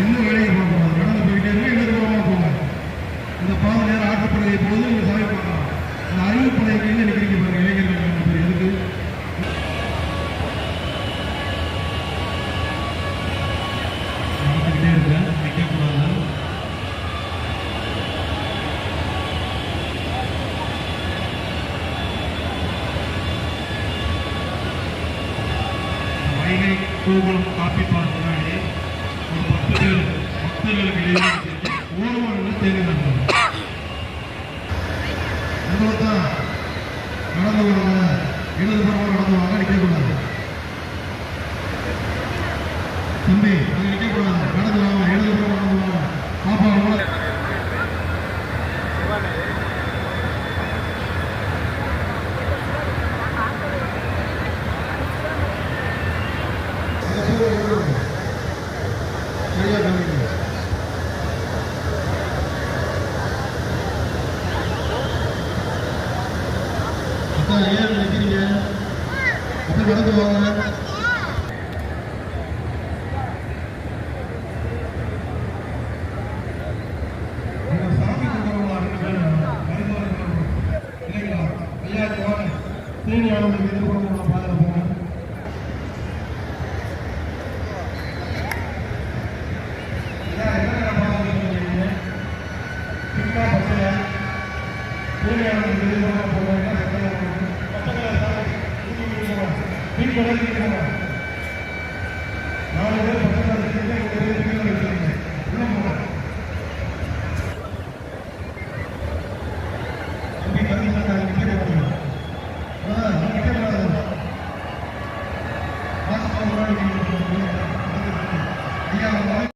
இன்னும் வெளியே போகக்கூடாது நடந்து போயிட்டே இருங்க இடதுபுறமா போங்க? இந்த பாதை நேரம் ஆக்கப்படையை போது இந்த சாமி பார்க்கலாம். இந்த அறிவுப்படையை கையில் நிற்கிறீங்க பாருங்க இளைஞர்கள் ரெண்டு பேர் எதுக்கு நடந்துக்கிட்டே இருக்கேன் நிற்கக்கூடாது. வைகை கோகுலம் காப்பி பார்க் பக்தர்களுக்கு இடையே ஓரமாக தேர்ந்தெடுத்தாங்க உங்களை தான் நடந்து இடதுபுறமாக நடந்து வாங்க நிற்கக்கூடாது தம்பி அங்கே நிற்கக்கூடாது நடந்து வாங்க இடதுபுறம் நடந்து வாங்க பாப்பா உங்களை சரியா கவனிங்க அக்கா ஏன் நிற்கிறீங்க அப்படி நடந்து வாங்க நீங்க சாமி கும்பிடுறவங்களா ரெண்டு பேரும் மருத்துவர் இல்லைங்களா கடைக்கு நாலு பேர் பக்கத்தில் வச்சுருக்கீங்க ஒரு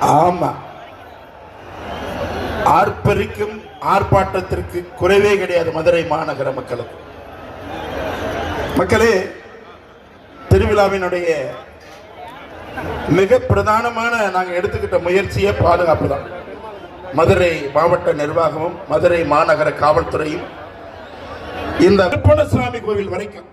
ஆமா. ஆர்ப்பரிக்கும் ஆர்ப்பாட்டத்திற்கு குறைவே கிடையாது மதுரை மாநகர மக்களுக்கு. மக்களே திருவிழாவினுடைய மிக பிரதானமான நாங்க எடுத்துக்கிட்ட முயற்சியே பாதுகாப்பு தான். மதுரை மாவட்ட நிர்வாகமும் மதுரை மாநகர காவல்துறையும் இந்த சுவாமி கோவில் வரைக்கும்